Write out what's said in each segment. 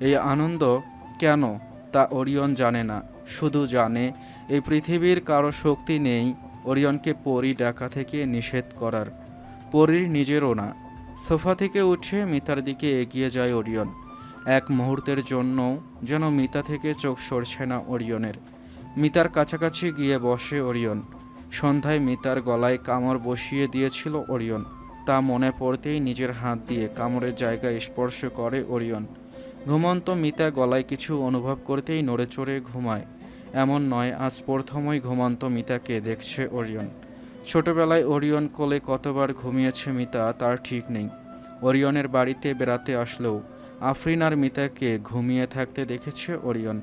এই আনন্দ কেন তা ওরিয়ন জানে না। শুধু জানে, এই পৃথিবীর কারও শক্তি নেই ওরিয়নকে পরি ডাকা থেকে নিষেধ করার। পরীর নিজেরও না। সোফা থেকে উঠে মিতার দিকে এগিয়ে যায় ওরিয়ন। এক মুহূর্তের জন্য যেন মিতা থেকে চোখ সরছে না ওরিয়নের। মিতার কাছাকাছি গিয়ে বসে ওরিয়ন। সন্ধ্যায় মিতার গলায় কামড় বসিয়ে দিয়েছিল ওরিয়ন। তা মনে পড়তেই নিজের হাত দিয়ে কামড়ের জায়গায় স্পর্শ করে ওরিয়ন। ঘুমন্ত মিতা গলায় কিছু অনুভব করতেই নড়ে চড়ে ঘুমায়। এমন নয়, আজ প্রথমই ঘুমন্ত মিতাকে দেখছে ওরিয়ন। ছোটবেলায় ওরিয়ন কোলে কতবার ঘুমিয়েছে মিতা তার ঠিক নেই। ওরিয়নের বাড়িতে বেড়াতে আসলেও আফরিন আর মিতাকে ঘুমিয়ে থাকতে দেখেছে ওরিয়ন।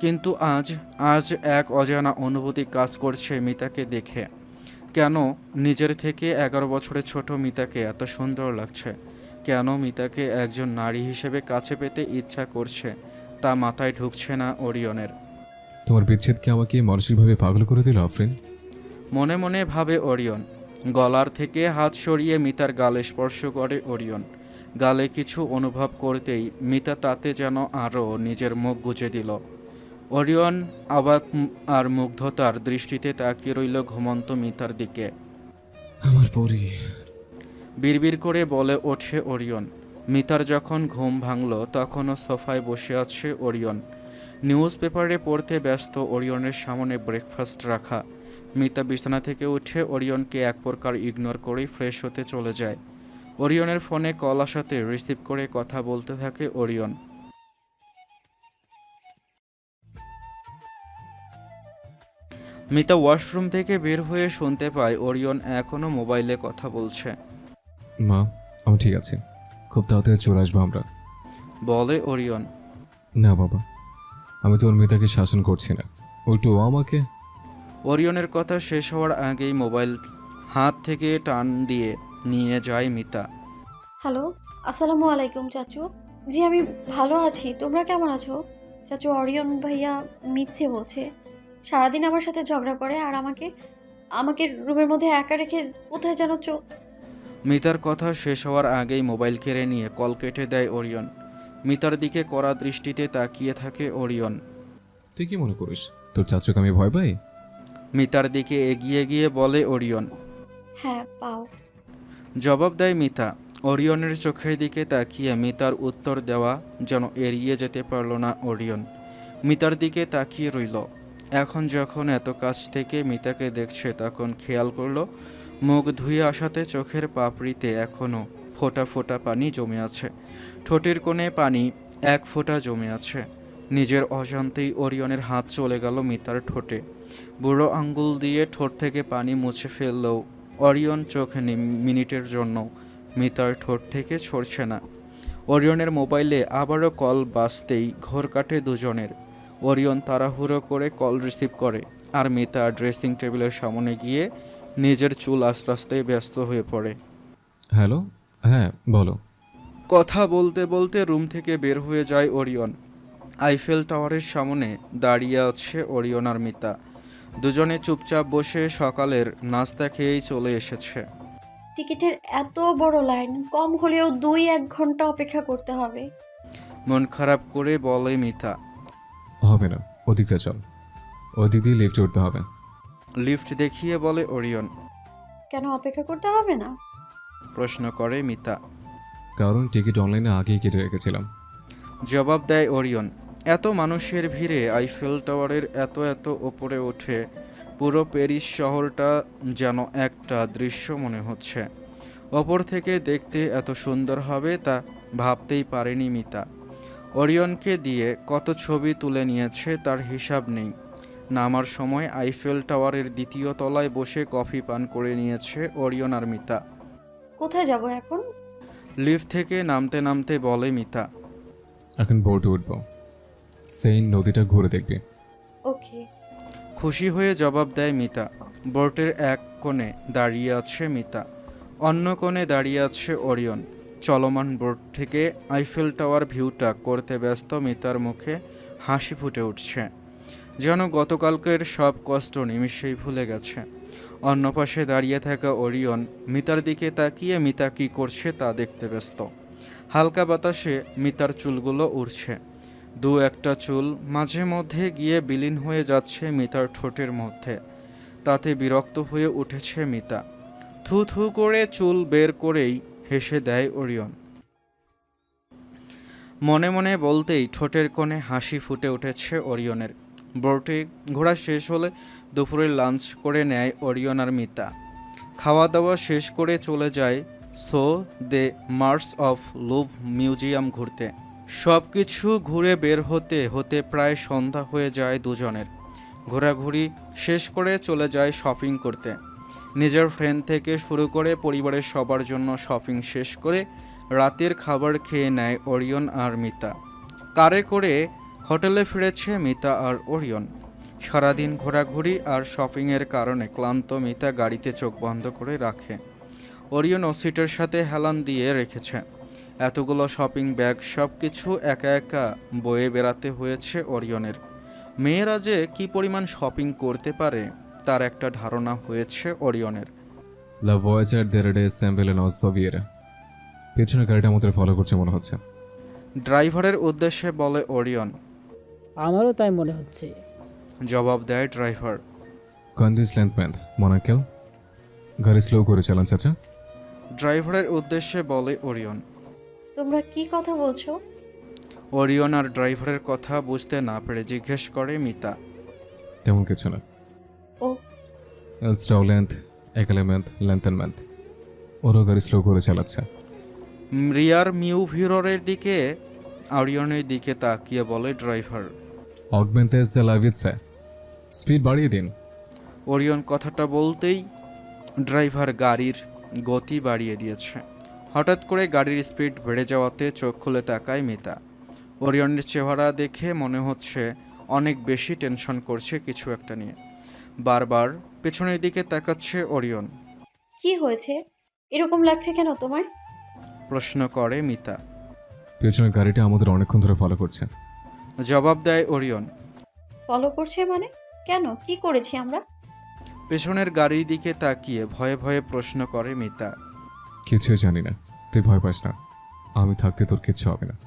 কিন্তু আজ আজ এক অজানা অনুভূতি কাজ করছে মিতাকে দেখে। কেন নিজের থেকে এগারো বছরের ছোট মিতাকে এত সুন্দর লাগছে? কেন মিতাকে একজন নারী হিসেবে কাছে পেতে ইচ্ছা করছে তা মাথায় ঢুকছে না ওরিয়নের। তোমার বিচ্ছেদ কি আমাকে মানসিকভাবে পাগল করে দিল আফরিন? মনে মনে ভাবে ওরিয়ন। গলার থেকে হাত সরিয়ে মিতার গালে স্পর্শ করে ওরিয়ন। গালে কিছু অনুভব করতেই মিতা তাতে যেন আরও নিজের মুখ গুজে দিল। ওরিয়ন অবাক আর মুগ্ধতার দৃষ্টিতে তাকিয়ে রইল ঘুমন্ত মিতার দিকে। আমার পরি বিড়বিড় করে বলে, ওঠে ওরিয়ন। মিতার যখন ঘুম ভাঙল, তখনও সোফায় বসে আছে ওরিয়ন। নিউজ পেপারে পড়তে ব্যস্ত ওরিয়নের সামনে ব্রেকফাস্ট রাখা। মিতা বিছানা থেকে উঠে ওরিয়নকে এক প্রকার ইগনোর করেই ফ্রেশ হতে চলে যায়। ওরিয়নের ফোনে কল আসাতে রিসিভ করে কথা বলতে থাকে ওরিয়ন। মিতা ওয়াশরুম থেকে বের হয়ে শুনতে পায়, ওরিয়ন এখনও মোবাইলে কথা বলছে। মা আমি ঠিক আছে। খুব তাড়াতাড়ি চলে আসব আমরা। বলে ওরিয়ন। না বাবা আমি তোর মেয়েটাকে শাসন করছি না। উল্টো ও আমাকে? ওরিয়নের কথা শেষ হওয়ার আগেই মোবাইল হাত থেকে টান দিয়ে নিয়ে যায় মিতা। হ্যালো আসসালামু আলাইকুম চাচু। জি আমি ভালো আছি। তোমরা কেমন আছো? চাচু অরিয়ন ভাইয়া মিথ্যে বলছে। সারাদিন আমার সাথে ঝগড়া করে আর আমাকে আমাকে রুমের মধ্যে একা রেখে কোথায় যেন চোখ মিতার কথা শেষ হওয়ার আগেই মোবাইল কেড়ে নিয়ে কল কেটে দেয় ওরিয়ন। মিতার দিকে কড়া দৃষ্টিতে তাকিয়ে থাকে ওরিয়ন। তুই কি মনে করিস? তোর চাচুকে আমি ভয় পাই? মিতার দিকে এগিয়ে গিয়ে বলে ওরিয়ন। হ্যাঁ পাও। জবাব দেয় মিতা। ওরিয়নের চোখের দিকে তাকিয়ে মিতার উত্তর দেওয়া যেন এড়িয়ে যেতে পারল না ওরিয়ন। মিতার দিকে তাকিয়ে রইল। এখন যখন এত কাছ থেকে মিতাকে দেখছে তখন খেয়াল করল মুখ ধুয়ে আসাতে চোখের পাপড়িতে এখনও ফোঁটা ফোঁটা পানি জমে আছে। ঠোঁটের কোণে পানি এক ফোঁটা জমে আছে। নিজের অজান্তেই ওরিয়নের হাত চলে গেল মিতার ঠোঁটে। বুড়ো আঙ্গুল দিয়ে ঠোঁট থেকে পানি মুছে ফেললেও অরিয়ন চোখ মিনিটের জন্য মিতার ঠোঁট থেকে ছড়ছে না। ওরিয়নের মোবাইলে আবারও কল বাঁচতেই ঘোর কাটে দুজনের। ওরিয়ন তাড়াহুড়ো করে কল রিসিভ করে আর মিতা ড্রেসিং টেবিলের সামনে গিয়ে নিজের চুল আস্তে আস্তে ব্যস্ত হয়ে পড়ে। হ্যালো? হ্যাঁ বলো। কথা বলতে বলতে রুম থেকে বের হয়ে যায় ওরিয়ন। আইফেল টাওয়ারের সামনে দাঁড়িয়ে আছে ওরিয়ন আর মিতা। দুজনে চুপচাপ বসে সকালের নাস্তা খেয়েই চলে এসেছে। টিকিটের এত বড় লাইন কম হলেও দুই এক ঘণ্টা অপেক্ষা করতে হবে। মন খারাপ করে বলে মিতা। হবে না ওদিকটা চল। ওদিক দিয়ে লিফট উঠতে হবে। লিফট দেখিয়ে বলে ওরিয়ন। কেন অপেক্ষা করতে হবে না? প্রশ্ন করে মিতা। কারণ টিকিট অনলাইনে আগেই কেটে রেখেছিলাম। জবাব দেয় ওরিয়ন। এত মানুষের ভিড়ে আইফেল টাওয়ারের এত এত ওপরে ওঠে পুরো প্যারিস শহরটা যেন একটা দৃশ্য মনে হচ্ছে। ওপর থেকে দেখতে এত সুন্দর হবে তা ভাবতেই পারেনি মিতা। ওরিয়নকে দিয়ে কত ছবি তুলে নিয়েছে তার হিসাব নেই। নামার সময় আইফেল টাওয়ারের দ্বিতীয় তলায় বসে কফি পান করে নিয়েছে ওরিয়ন আর মিতা। কোথায় যাব এখন? লিফট থেকে নামতে নামতে বলে মিতা। এখন বোর্ডে উঠবো। সেই নদীটা ঘুরে দেখবি। ওকে। খুশি হয়ে জবাব দেয় মিতা। বোর্টের এক কোণে দাঁড়িয়ে আছে মিতা। অন্য কোণে দাঁড়িয়ে আছে ওরিয়ন। চলমান বোর্ড থেকে আইফেল টাওয়ার ভিউটা করতে ব্যস্ত মিতার মুখে হাসি ফুটে উঠছে। যেন গতকালকের সব কষ্ট নিমিষেই ভুলে গেছে। অন্য পাশে দাঁড়িয়ে থাকা ওরিয়ন মিতার দিকে তাকিয়ে মিতা কী করছে তা দেখতে ব্যস্ত। হালকা বাতাসে মিতার চুলগুলো উড়ছে। দু একটা চুল মাঝে মধ্যে গিয়ে বিলীন হয়ে যাচ্ছে মিতার ঠোঁটের মধ্যে। তাতে বিরক্ত হয়ে উঠেছে মিতা। থু থু করে চুল বের করেই হেসে দেয় ওরিয়ন। মনে মনে বলতেই ঠোঁটের কোণে হাসি ফুটে উঠেছে ওরিয়নের। বোর্টে ঘোরা শেষ হলে দুপুরের লাঞ্চ করে নেয় ওরিয়ন আর মিতা। খাওয়া দাওয়া শেষ করে চলে যায় so they Mars of Louvre museum ঘুরতে। সব কিছু ঘুরে বের হতে হতে প্রায় সন্ধ্যা হয়ে যায় দুজনের। ঘোরাঘুরি শেষ করে চলে যায় শপিং করতে। নিজের ফ্রেন্ড থেকে শুরু করে পরিবারের সবার জন্য শপিং শেষ করে রাতের খাবার খেয়ে নেয় ওরিয়ন আর মিতা। কারে করে হোটেলে ফিরেছে মিতা আর ওরিয়ন। সারাদিন ঘোরাঘুরি আর শপিংয়ের কারণে ক্লান্ত মিতা গাড়িতে চোখ বন্ধ করে রাখে। ওরিয়ন ও সিটের সাথে হেলান দিয়ে রেখেছে। এতগুলো শপিং ব্যাগ সব কিছু একা একা বয়ে বেড়াতে হয়েছে ওরিয়নের। মেয়েরা যে কী পরিমাণ শপিং করতে পারে তার একটা ধারণা হয়েছে ওরিয়নের। নজ পেছনের গাড়িটা আমাদের ফলো করছে মনে হচ্ছে। ড্রাইভারের উদ্দেশ্যে বলে ওরিয়ন আমারও তাই মনে হচ্ছে। জবাব দেয় ড্রাইভার। কন্ডিস লেন্থম্যান্থ মনাকেল গাড়ি স্লো করে চালান চাচা। ড্রাইভারের উদ্দেশ্যে বলে ওরিয়ন। তোমরা কি কথা বলছো? ওরিয়ন আর ড্রাইভারের কথা বুঝতে না পেরে জিজ্ঞেস করে মিতা। তেমন কিছু না। ও। এলস্টাও লেন্থ একালেমেন্থ লেন্থেনমেন্থ ওরও গাড়ি স্লো করে চালাচ্ছে। রিয়ার মিউ ভিররের দিকে আরিয়নের দিকে তাকিয়ে বলে ড্রাইভার। অগমেন্টেজ দ্য লাভিচ্ছে স্পিড বাড়িয়ে দিন। ওরিয়ন কথাটা বলতেই ড্রাইভার গাড়ির গতি বাড়িয়ে দিয়েছে। হঠাৎ করে গাড়ির স্পিড বেড়ে যাওয়াতে চোখ খুলে তাকায় মিতা। ওরিয়নের চেহারা দেখে মনে হচ্ছে অনেক বেশি টেনশন করছে কিছু একটা নিয়ে। বারবার পেছনের দিকে তাকাচ্ছে ওরিয়ন কি হয়েছে? এরকম লাগছে কেন তোমার? প্রশ্ন করে মিতা। পেছনের গাড়িটা আমাদের অনেকক্ষণ ধরে ফলো করছে। জবাব দেয় ওরিয়ন। ফলো করছে মানে? কেন? কি করেছি আমরা? পেছনের গাড়ির দিকে তাকিয়ে ভয়ে ভয়ে প্রশ্ন করে মিতা। কিছুই জানি না তুই ভয় পাস না। আমি থাকতে তোর কিচ্ছু হবে না।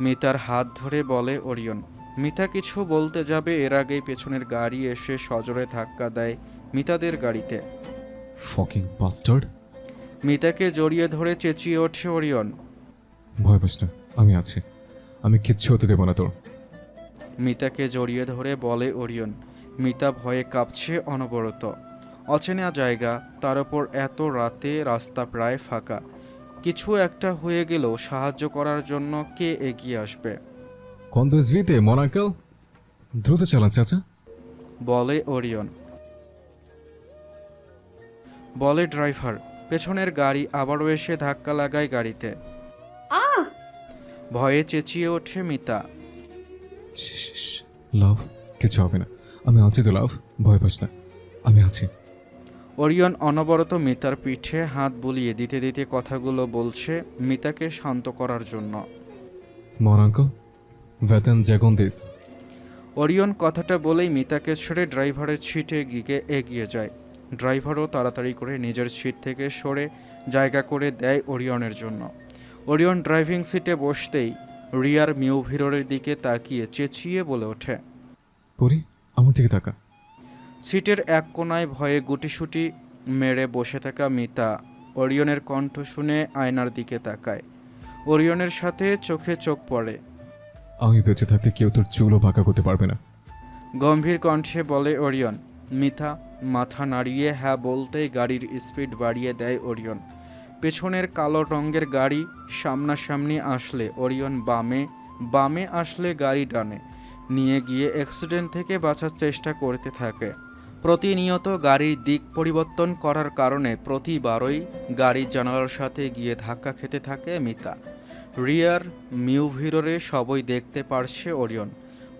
মিতার হাত ধরে বলে ওরিয়ন। মিতা কিছু বলতে যাবে এর আগেই পেছনের গাড়ি এসে সজোরে ধাক্কা দেয় মিতাদের গাড়িতে। ফকিং বাস্টার্ড মিতাকে জড়িয়ে ধরে চেঁচিয়ে ওঠে ওরিয়ন। ভয় পাস না আমি আছি। আমি কিচ্ছু হতে দেবো না তোর। মিতাকে জড়িয়ে ধরে বলে ওরিয়ন মিতা ভয়ে কাঁপছে অনবরত। অচেনা জায়গা তার ওপর এত রাতে রাস্তা প্রায় ফাঁকা। কিছু একটা হয়ে গেলেও সাহায্য করার জন্য কে এগিয়ে আসবে? কন্দুস ভিতে মনাকেল দ্রুত চালান চাচা। বলে ওরিয়ন বলে ড্রাইভার পেছনের গাড়ি আবারও এসে ধাক্কা লাগায় গাড়িতে। ভয়ে চেঁচিয়ে ওঠে মিতা। লাভ কিছু হবে না। আমি আছি তো লাভ ভয় পাস না। আমি আছি। ওরিয়ন অনবরত মিতার পিঠে হাত বুলিয়ে দিতে দিতে কথাগুলো বলছে মিতাকে শান্ত করার জন্য। মর আঙ্কল ভেতন জ্যাগন দিস। ওরিয়ন কথাটা বলেই মিতাকে ছেড়ে ড্রাইভারের সিটে গিয়ে এগিয়ে যায়। ড্রাইভারও তাড়াতাড়ি করে নিজের সিট থেকে সরে জায়গা করে দেয় ওরিয়নের জন্য। ওরিয়ন ড্রাইভিং সিটে বসতেই রিয়ার মিউ ভিররের দিকে তাকিয়ে চেঁচিয়ে বলে ওঠে পরি আমার দিকে তাকা। সিটের এক কোনায় ভয়ে গুটিসুটি মেরে বসে থাকা মিতা ওরিয়নের কণ্ঠ শুনে আয়নার দিকে তাকায়। ওরিয়নের সাথে চোখে চোখ পড়ে। আমি বেঁচে থাকতে কেউ তোর চুলও বাঁকা করতে পারবে না। গম্ভীর কণ্ঠে বলে ওরিয়ন মিথা মাথা নাড়িয়ে হ্যাঁ বলতেই গাড়ির স্পিড বাড়িয়ে দেয় ওরিয়ন। পেছনের কালো রঙের গাড়ি সামনাসামনি আসলে ওরিয়ন বামে বামে আসলে গাড়ি টানে নিয়ে গিয়ে অ্যাক্সিডেন্ট থেকে বাঁচার চেষ্টা করতে থাকে। প্রতিনিয়ত গাড়ির দিক পরিবর্তন করার কারণে প্রতিবারই গাড়ির জানালার সাথে গিয়ে ধাক্কা খেতে থাকে মিতা। রিয়ার মিউভিররে সবই দেখতে পারছে ওরিয়ন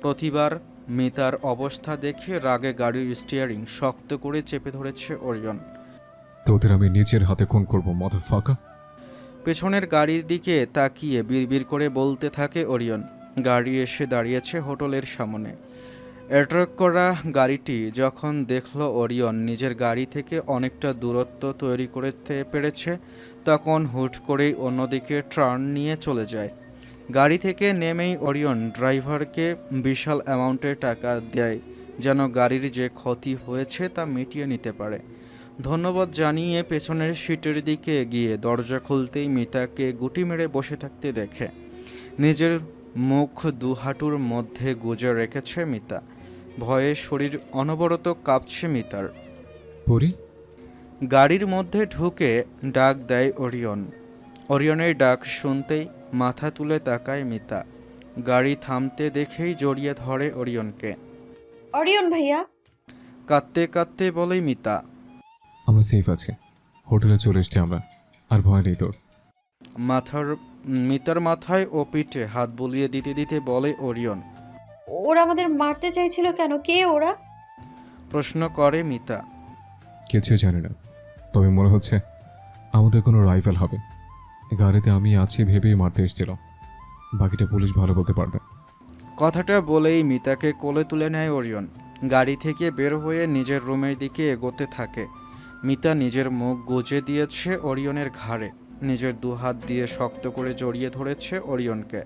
প্রতিবার মিতার অবস্থা দেখে রাগে গাড়ির স্টিয়ারিং শক্ত করে চেপে ধরেছে ওরিয়ন তোদের আমি নিজের হাতে খুন করব মধু ফাঁকা পেছনের গাড়ির দিকে তাকিয়ে বিড়বিড় করে বলতে থাকে ওরিয়ন। গাড়ি এসে দাঁড়িয়েছে হোটেলের সামনে। অ্যাট্রাক করা গাড়িটি যখন দেখল ওরিয়ন নিজের গাড়ি থেকে অনেকটা দূরত্ব তৈরি করতে পেরেছে, তখন হুট করেই অন্যদিকে টার্ন নিয়ে চলে যায়। গাড়ি থেকে নেমেই ওরিয়ন ড্রাইভারকে বিশাল অ্যামাউন্টের টাকা দেয়, যেন গাড়ির যে ক্ষতি হয়েছে তা মিটিয়ে নিতে পারে। ধন্যবাদ জানিয়ে পেছনের সিটের দিকে এগিয়ে দরজা খুলতেই মিতাকে গুটি মেরে বসে থাকতে দেখে। নিজের মুখ দু হাঁটুর মধ্যে গুজে রেখেছে মিতা। ভয়ে শরীর অনবরত কাঁপছে মিতার। পরি? গাড়ির মধ্যে ঢুকে ডাক দেয় ওরিয়ন। ওরিয়নের ডাক শুনতেই মাথা তুলে তাকায় মিতা। গাড়ি থামতে দেখেই জড়িয়ে ধরে ওরিয়নকে। অরিয়ন ভাইয়া? কাঁদতে কাঁদতে বলে মিতা। আমরা সেফ আছি। হোটেলে চলে এসছি আমরা। আর ভয় নেই তোর। মাথার মিতার মাথায় ও পিঠে হাত বুলিয়ে দিতে দিতে বলে ওরিয়ন। ওরা আমাদের মারতে চাইছিল কেন? কে ওরা? প্রশ্ন করে মিতা। কিছু জানি না। তবে মনে হচ্ছে আমাদের কোনো রাইফেল হবে। গাড়িতে আমি আছি ভেবেই মারতে এসেছিল বাকিটা পুলিশ ভালো বলতে পারবে। কথাটা বলেই মিতাকে কোলে তুলে নেয় ওরিয়ন। গাড়ি থেকে বের হয়ে নিজের রুমের দিকে এগোতে থাকে। মিতা নিজের মুখ গুজে দিয়েছে ওরিয়নের ঘাড়ে। নিজের দু হাত দিয়ে শক্ত করে জড়িয়ে ধরেছে ওরিয়নকে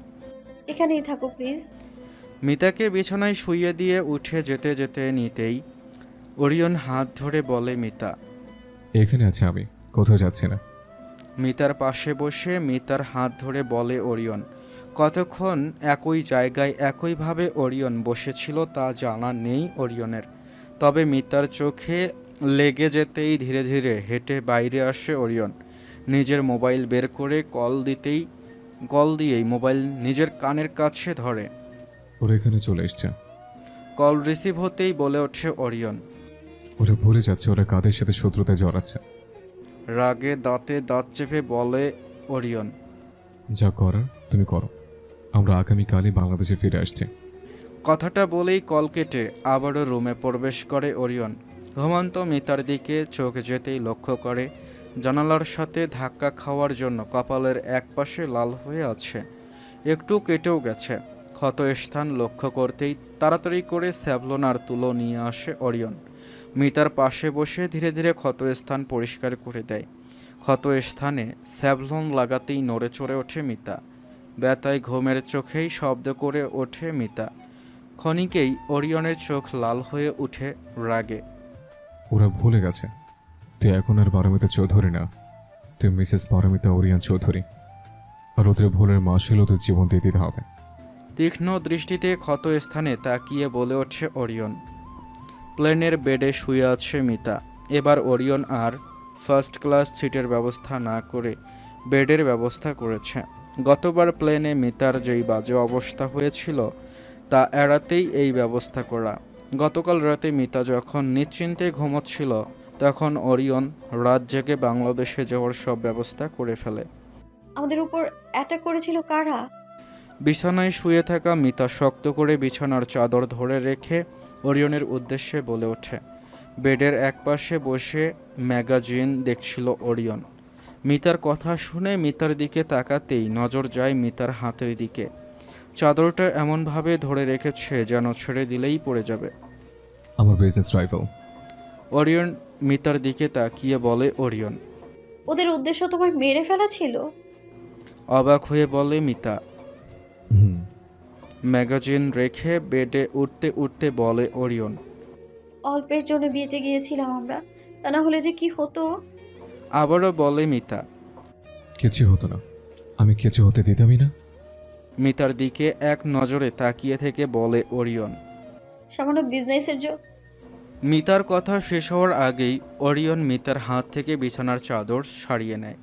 এখানেই থাকো প্লিজ। মিতাকে বিছানায় শুইয়ে দিয়ে উঠে যেতে যেতে নিতেই ওরিয়ন হাত ধরে বলে মিতা। এখানে আছে আমি কোথাও যাচ্ছি না। মিতার পাশে বসে মিতার হাত ধরে বলে ওরিয়ন কতক্ষণ একই জায়গায় একইভাবে ওরিয়ন বসেছিল তা জানা নেই ওরিয়নের তবে মিতার চোখে লেগে যেতেই ধীরে ধীরে হেঁটে বাইরে আসে ওরিয়ন। নিজের মোবাইল বের করে কল দিতেই কল দিয়েই মোবাইল নিজের কানের কাছে ধরে। ওরা এখানে চলে এসছে। কল রিসিভ হতেই বলে ওঠে ওরিয়ন। ওরা ভুলে যাচ্ছে ওরা কাদের সাথে শত্রুতায় জড়াচ্ছে। রাগে দাঁতে দাঁত চেপে বলে ওরিয়ন। যা করার তুমি করো। আমরা আগামীকালই বাংলাদেশে ফিরে আসছি। কথাটা বলেই কল কেটে আবারও রুমে প্রবেশ করে ওরিয়ন। ঘুমন্ত মিতার দিকে চোখ যেতেই লক্ষ্য করে, জানালার সাথে ধাক্কা খাওয়ার জন্য কপালের এক পাশে লাল হয়ে আছে। একটু কেটেও গেছে। ক্ষত স্থান লক্ষ্য করতেই তাড়াতাড়ি করে স্যাভলন আর তুলো নিয়ে আসে অরিয়ন। মিতার পাশে বসে ধীরে ধীরে ক্ষত স্থান পরিষ্কার করে দেয়। ক্ষত স্থানে স্যাভলন লাগাতেই নড়ে চড়ে ওঠে মিতা। ব্যথায় ঘুমের চোখেই শব্দ করে ওঠে মিতা। ক্ষণিকেই ওরিয়নের চোখ লাল হয়ে উঠে রাগে। ওরা ভুলে গেছে। তুই এখন আর বারমিতা চৌধুরী না। তুই মিসেস বারমিতা ওরিয়ান চৌধুরী। আর ওদের ভুলের মাসিলও তোর জীবন দিয়ে দিতে হবে। তীক্ষ্ণ দৃষ্টিতে ক্ষত স্থানে তাকিয়ে বলে ওঠে ওরিয়ন। প্লেনের বেডে শুয়ে আছে মিতা। এবার ওরিয়ন আর ফার্স্ট ক্লাস সিটের ব্যবস্থা না করে বেডের ব্যবস্থা করেছে। গতবার প্লেনে মিতার যেই বাজে অবস্থা হয়েছিল, তা এড়াতেই এই ব্যবস্থা করা। গতকাল রাতে মিতা যখন নিশ্চিন্তে ঘুমোচ্ছিল তখন ওরিয়ন রাত জেগে বাংলাদেশে যাওয়ার সব ব্যবস্থা করে ফেলে। আমাদের উপর অ্যাটাক করেছিল কারা? বিছানায় শুয়ে থাকা মিতা শক্ত করে বিছানার চাদর ধরে রেখে ওরিয়নের উদ্দেশ্যে বলে ওঠে বেডের একপাশে বসে ম্যাগাজিন দেখছিল ওরিয়ন। মিতার কথা শুনে মিতার দিকে তাকাতেই নজর যায় মিতার হাতের দিকে। চাদরটা এমনভাবে ধরে রেখেছে যেন ছেড়ে দিলেই পড়ে যাবে। আমার বিজনেস রাইফেল ওরিয়ন মিতার দিকে তাকিয়ে বলে ওরিয়ন ওদের উদ্দেশ্য তোমায় মেরে ফেলা ছিল? অবাক হয়ে বলে মিতা। হুম। ম্যাগাজিন রেখে বেডে উঠতে উঠতে বলে ওরিয়ন অল্পের জন্য বেঁচে গিয়েছিলাম আমরা। তা না হলে যে কি হতো? আবারও বলে মিতা। কিছু হতো না। আমি কিছু হতে দিতামই না। মিতার দিকে এক নজরে তাকিয়ে থেকে বলে ওরিয়ন। সামান্য বিজনেসের জন্য মিতার কথা শেষ হওয়ার আগেই ওরিয়ন মিতার হাত থেকে বিছানার চাদর সারিয়ে নেয়।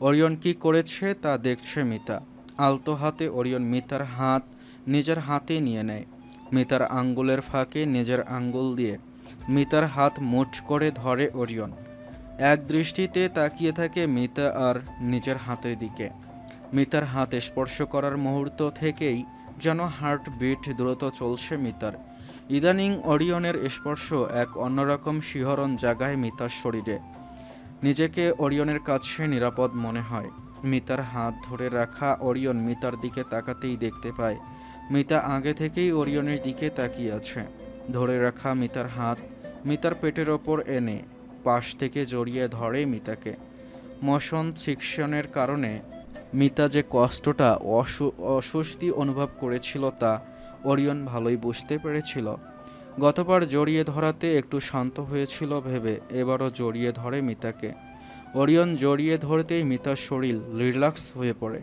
ওরিয়ন কি করেছে তা দেখছে মিতা। আলতো হাতে ওরিয়ন মিতার হাত নিজের হাতে নিয়ে নেয়। মিতার আঙ্গুলের ফাঁকে নিজের আঙ্গুল দিয়ে মিতার হাত মুঠ করে ধরে ওরিয়ন। এক দৃষ্টিতে তাকিয়ে থাকে মিতা আর নিজের হাতের দিকে। মিতার হাত স্পর্শ করার মুহূর্ত থেকেই যেন হার্ট বিট দ্রুত চলছে মিতার। ইদানিং অরিয়নের স্পর্শ এক অন্যরকম শিহরণ জাগায় মিতার শরীরে। নিজেকে অরিয়নের কাছে নিরাপদ মনে হয়। মিতার হাত ধরে রাখা অরিয়ন মিতার দিকে তাকাতেই দেখতে পায়। মিতা আগে থেকেই অরিয়নের দিকে তাকিয়ে আছে। ধরে রাখা মিতার হাত মিতার পেটের ওপর এনে পাশ থেকে জড়িয়ে ধরে মিতাকে। মশন সিকশনের কারণে মিতা যে কষ্টটা অসু- অস্বস্তি অনুভব করেছিল তা ওরিয়ন ভালোই বুঝতে পেরেছিল। গতবার জড়িয়ে ধরাতে একটু শান্ত হয়েছিল ভেবে, এবারও জড়িয়ে ধরে মিতাকে। ওরিয়ন জড়িয়ে ধরতেই মিতার শরীর রিল্যাক্স হয়ে পড়ে।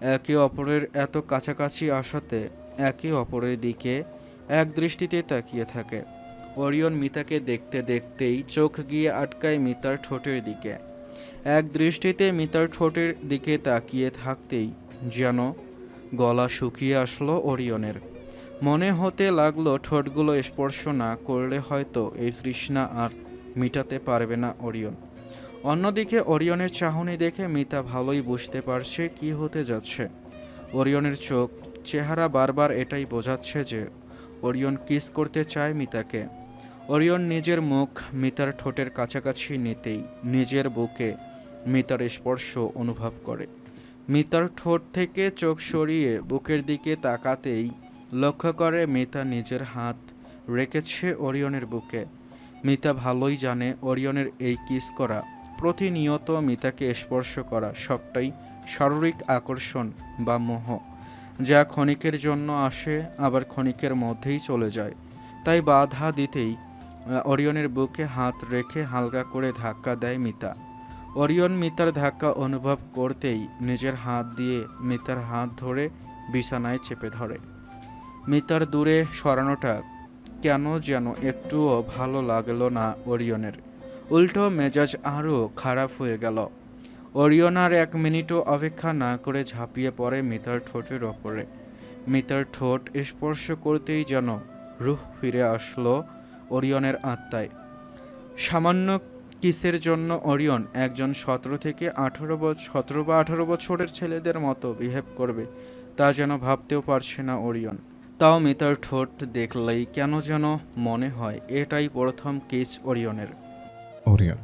একে অপরের এত কাছাকাছি আসাতে একে অপরের দিকে এক দৃষ্টিতে তাকিয়ে থাকে। ওরিয়ন মিতাকে দেখতে দেখতেই চোখ গিয়ে আটকায় মিতার ঠোঁটের দিকে। এক দৃষ্টিতে মিতার ঠোঁটের দিকে তাকিয়ে থাকতেই যেন গলা শুকিয়ে আসলো ওরিয়নের মনে হতে লাগল ঠোঁটগুলো স্পর্শ না করলে হয়তো এই তৃষ্ণা আর মিটাতে পারবে না ওরিয়ন অন্যদিকে ওরিয়নের চাহনি দেখে মিতা ভালোই বুঝতে পারছে কি হতে যাচ্ছে। ওরিয়নের চোখ, চেহারা বারবার এটাই বোঝাচ্ছে যে ওরিয়ন কিস করতে চায় মিতাকে। ওরিয়ন নিজের মুখ মিতার ঠোঁটের কাছাকাছি নিতেই নিজের বুকে মিতার স্পর্শ অনুভব করে। মিতার ঠোঁট থেকে চোখ সরিয়ে বুকের দিকে তাকাতেই লক্ষ্য করে মিতা নিজের হাত রেখেছে ওরিয়নের বুকে। মিতা ভালোই জানে ওরিয়নের এই কিস করা। প্রতিনিয়ত মিতাকে স্পর্শ করা সবটাই শারীরিক আকর্ষণ বা মোহ। যা ক্ষণিকের জন্য আসে আবার ক্ষণিকের মধ্যেই চলে যায়। তাই বাধা দিতেই আহ, ওরিয়নের বুকে হাত রেখে হালকা করে ধাক্কা দেয় মিতা। ওরিয়ন মিতার ধাক্কা অনুভব করতেই নিজের হাত দিয়ে মিতার হাত ধরে বিছানায় চেপে ধরে। মিতার দূরে সরানোটা কেন যেন একটুও ভালো লাগল না ওরিয়নের উল্টো মেজাজ আরও খারাপ হয়ে গেল। ওরিয়ন আর এক মিনিটও অপেক্ষা না করে ঝাঁপিয়ে পড়ে মিতার ঠোঁটের ওপরে। মিতার ঠোঁট স্পর্শ করতেই যেন রুহ ফিরে আসলো ওরিয়নের আত্মায়। সামান্য কিসের জন্য ওরিয়ন একজন সতেরো থেকে আঠেরো বছর সতেরো বা আঠারো বছরের ছেলেদের মতো বিহেভ করবে তা যেন ভাবতেও পারছে না ওরিয়ন তাও মিতার ঠোঁট দেখলেই কেন যেন মনে হয় এটাই প্রথম কিস ওরিয়নের ওরিয়ন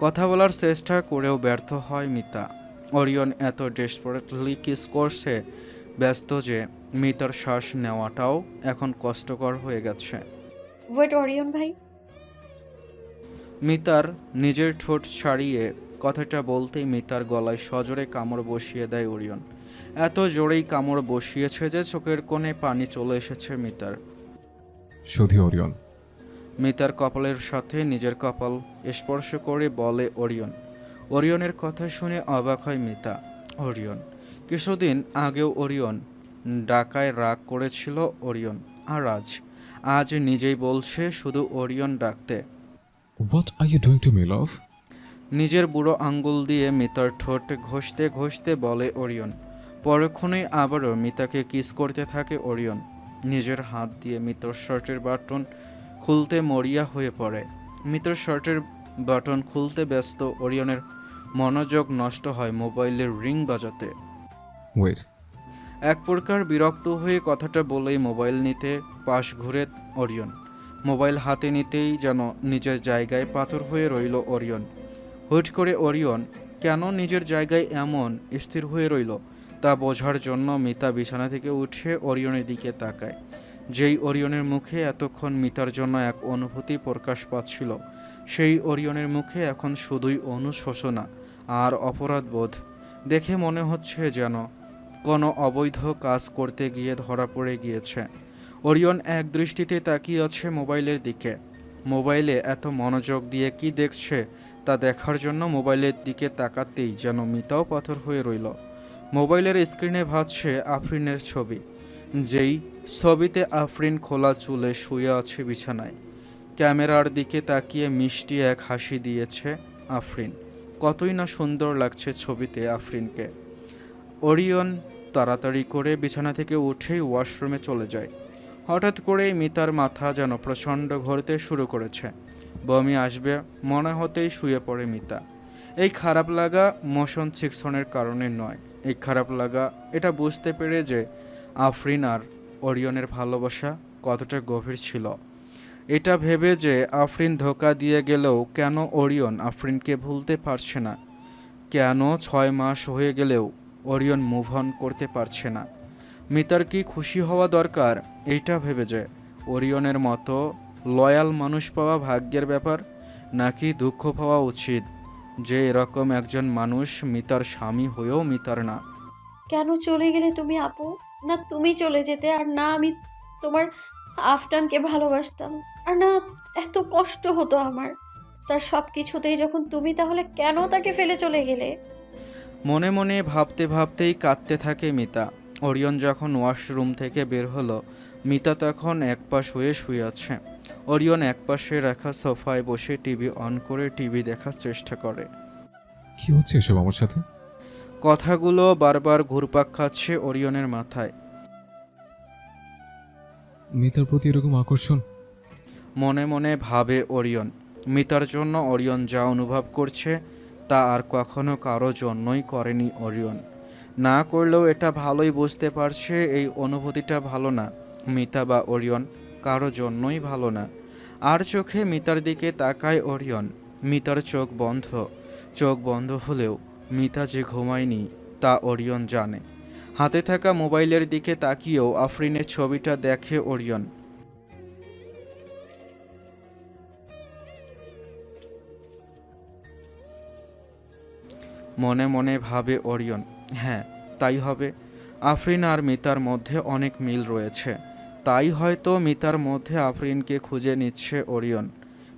কথা বলার চেষ্টা করেও ব্যর্থ হয় মিতা। ওরিয়ন এত ডেসপারেটলি কিস করছে ব্যস্ত যে মিতার শ্বাস নেওয়াটাও এখন কষ্টকর হয়ে গেছে। ওয়েট অরিয়ন ভাই। মিতার নিজের ঠোঁট ছাড়িয়ে কথাটা বলতেই মিতার গলায় সজোরে কামড় বসিয়ে দেয় ওরিয়ন। এত জোরেই কামড় বসিয়েছে যে চোখের কোণে পানি চলে এসেছে মিতার। শুধু ওরিয়ন। মিতার কপালের সাথে নিজের কপাল স্পর্শ করে বলে ওরিয়ন। ওরিয়নের কথা শুনে অবাক হয় মিতা। ওরিয়ন কিছুদিন আগেও ওরিয়ন ডাকায় রাগ করেছিল ওরিয়ন। আর আজ আজ নিজেই বলছে শুধু ওরিয়ন ডাকতে। What are you doing to me love নিজের বুড়ো আঙ্গুল দিয়ে মিতার ঠোঁট ঘষতে ঘষতে বলে ওরিয়ন পরক্ষণেই আবারও মিতাকে কিস করতে থাকে ওরিয়ন নিজের হাত দিয়ে মিতার শার্টের বাটন খুলতে মরিয়া হয়ে পড়ে। মিতার শার্টের বাটন খুলতে ব্যস্ত ওরিয়নের মনোযোগ নষ্ট হয় মোবাইলের রিং বাজাতে। ওয়েট এক প্রকার বিরক্ত হয়ে কথাটা বলেই মোবাইল নিতে পাশ ঘুরে ওরিয়ন মোবাইল হাতে নিতেই যেন নিজের জায়গায় পাথর হয়ে রইল ওরিয়ন। হুট করে ওরিয়ন, কেন নিজের জায়গায় এমন স্থির হয়ে রইল তা বোঝার জন্য মিতা বিছানা থেকে উঠে ওরিয়নের দিকে তাকায়। যেই ওরিয়নের মুখে এতক্ষণ মিতার জন্য এক অনুভূতি প্রকাশ পাচ্ছিল, সেই ওরিয়নের মুখে এখন শুধুই অনুশোচনা আর অপরাধবোধ। দেখে মনে হচ্ছে যেন কোনো অবৈধ কাজ করতে গিয়ে ধরা পড়ে গিয়েছে। ওরিয়ন এক দৃষ্টিতে তাকিয়ে আছে মোবাইলের দিকে। মোবাইলে এত মনোযোগ দিয়ে কি দেখছে তা দেখার জন্য মোবাইলের দিকে তাকাতেই যেন মিতাও পাথর হয়ে রইল। মোবাইলের স্ক্রিনে ভাসছে আফরিনের ছবি। যেই ছবিতে আফরিন খোলা চুলে শুয়ে আছে বিছানায়। ক্যামেরার দিকে তাকিয়ে মিষ্টি এক হাসি দিয়েছে আফরিন। কতই না সুন্দর লাগছে ছবিতে আফরিনকে। ওরিয়ন তাড়াতাড়ি করে বিছানা থেকে উঠেই ওয়াশরুমে চলে যায়। হঠাৎ করেই মিতার মাথা যেন প্রচণ্ড ঘুরতে শুরু করেছে। বমি আসবে, মনে হতেই শুয়ে পড়ে মিতা। এই খারাপ লাগা মোশন সিকশনের কারণে নয়। এই খারাপ লাগা, এটা বুঝতে পেরে যে আফরিন আর ওরিয়নের ভালোবাসা কতটা গভীর ছিল। এটা ভেবে যে আফরিন ধোকা দিয়ে গেলেও কেন ওরিয়ন আফরিনকে ভুলতে পারছে না? কেন ছয় মাস হয়ে গেলেও ওরিয়ন মুভ অন করতে পারছে না? মিতার কি খুশি হওয়া দরকার এইটা ভেবে যে ওরিয়নের মতো লয়াল মানুষ পাওয়া ভাগ্যের ব্যাপার নাকি দুঃখ পাওয়া উচিত যে এরকম একজন মানুষ মিতার স্বামী হয়েও মিতার না? কেন চলে গেলে তুমি আপু? না তুমি চলে যেতে আর না আমি তোমার আফটানকে ভালোবাসতাম। আর না এত কষ্ট হতো আমার। তার সব কিছুতেই যখন তুমি তাহলে কেন তাকে ফেলে চলে গেলে? মনে মনে ভাবতে ভাবতেই কাঁদতে থাকে মিতা। ওরিয়ন যখন ওয়াশরুম থেকে বের হলো মিতা তখন একপাশ হয়ে শুয়ে আছে। ওরিয়ন একপাশে রাখা সোফায় বসে টিভি অন করে টিভি দেখার চেষ্টা করে। কি হচ্ছে এসব আমার সাথে? কথাগুলো বারবার ঘুরপাক খাচ্ছে ওরিয়নের মাথায়। মিতার প্রতি এরকম আকর্ষণ? মনে মনে ভাবে ওরিয়ন মিতার জন্য ওরিয়ন যা অনুভব করছে তা আর কখনো কারও জন্যই করেনি ওরিয়ন। না করলেও এটা ভালোই বুঝতে পারছে, এই অনুভূতিটা ভালো না। মিতা বা ওরিয়ন, কারও জন্যই ভালো না। আর চোখে মিতার দিকে তাকায় ওরিয়ন। মিতার চোখ বন্ধ। চোখ বন্ধ হলেও মিতা যে ঘুমায়নি, তা ওরিয়ন জানে। হাতে থাকা মোবাইলের দিকে তাকিয়েও আফরিনের ছবিটা দেখে ওরিয়ন। মনে মনে ভাবে ওরিয়ন হ্যাঁ তাই হবে। আফরিন আর মিতার মধ্যে অনেক মিল রয়েছে। তাই হয়তো মিতার মধ্যে আফরিনকে খুঁজে নিচ্ছে ওরিয়ন।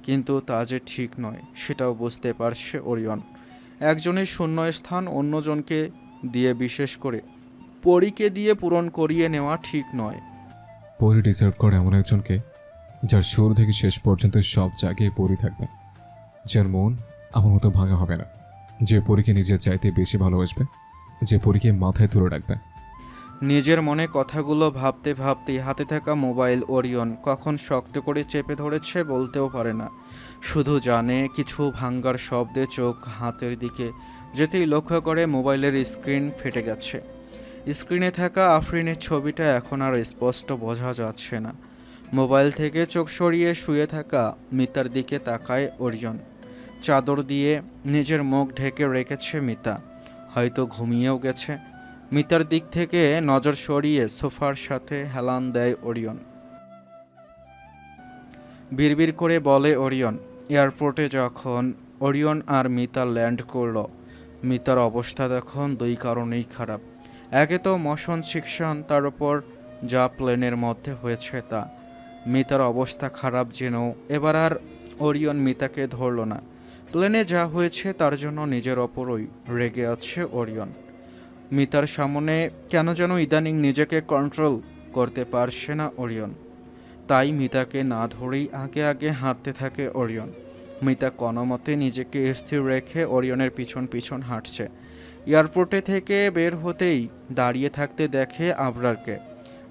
কিন্তু তা যে ঠিক নয়, সেটাও বুঝতে পারছে ওরিয়ন। একজনের শূন্য স্থান অন্যজনকে দিয়ে বিশেষ করে। পরীকে দিয়ে পূরণ করিয়ে নেওয়া ঠিক নয়। পরি ডিজার্ভ করে এমন একজনকে, যার শুরু থেকে শেষ পর্যন্ত সব জায়গায় পরি থাকবে। যার মন আমার মতো ভাঙা হবে না। যে পরীকে নিজের চাইতে বেশি ভালোবাসবে যে পরীকে মাথায় তুলে রাখবে। নিজের মনে কথাগুলো ভাবতে ভাবতে হাতে থাকা মোবাইল ওরিয়ন কখন শক্ত করে চেপে ধরেছে বলতেও পারে না। শুধু জানে কিছু ভাঙ্গার শব্দে চোখ হাতের দিকে, যেতেই লক্ষ্য করে মোবাইলের স্ক্রিন ফেটে গেছে। স্ক্রিনে থাকা আফরিনের ছবিটা এখন আর স্পষ্ট বোঝা যাচ্ছে না। মোবাইল থেকে চোখ সরিয়ে শুয়ে থাকা মিতার দিকে তাকায় ওরিয়ন। চাদর দিয়ে নিজের মুখ ঢেকে রেখেছে মিতা। হয়তো ঘুমিয়েও গেছে। মিতার দিক থেকে নজর সরিয়ে সোফার সাথে হেলান দেয় ওরিয়ন। বিড়বিড় করে বলে ওরিয়ন, এয়ারপোর্টে যখন ওরিয়ন আর মিতা ল্যান্ড করল, মিতার অবস্থা তখন দুই কারণেই খারাপ। একে তো মশন শিক্ষণ তার উপর যা প্লেনের মধ্যে হয়েছে তা। মিতার অবস্থা খারাপ জেনেও এবার আর ওরিয়ন মিতাকে ধরল না। প্লেনে যা হয়েছে তার জন্য নিজের ওপরই রেগে আছে ওরিয়ন। মিতার সামনে কেন যেন ইদানিং নিজেকে কন্ট্রোল করতে পারছে না ওরিয়ন। তাই মিতাকে না ধরেই আগে আগে হাঁটতে থাকে ওরিয়ন। মিতা কোনোমতে নিজেকে স্থির রেখে ওরিয়নের পিছন পিছন হাঁটছে। এয়ারপোর্টে থেকে বের হতেই দাঁড়িয়ে থাকতে দেখে আবরারকে।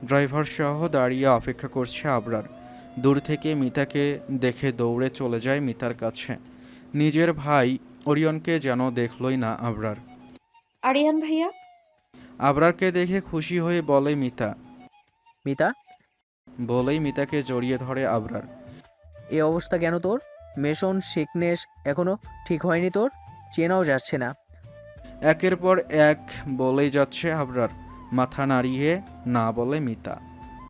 ড্রাইভার সহ দাঁড়িয়ে অপেক্ষা করছে আবরার। দূর থেকে মিতাকে দেখে দৌড়ে চলে যায় মিতার কাছে। নিজের ভাই ওরিয়নকে যেন দেখলই না আবরার। আরিয়ান ভাইয়া? আবরারকে দেখে খুশি হয়ে বলে মিতা। মিতা? বলেই মিতাকে জড়িয়ে ধরে আবরার। এই অবস্থা কেন তোর? মেশন সিকনেস এখনও ঠিক হয়নি তোর? চেনাও যাচ্ছে না। একের পর এক বলেই যাচ্ছে আবরার। মাথা নাড়িয়ে না বলে মিতা।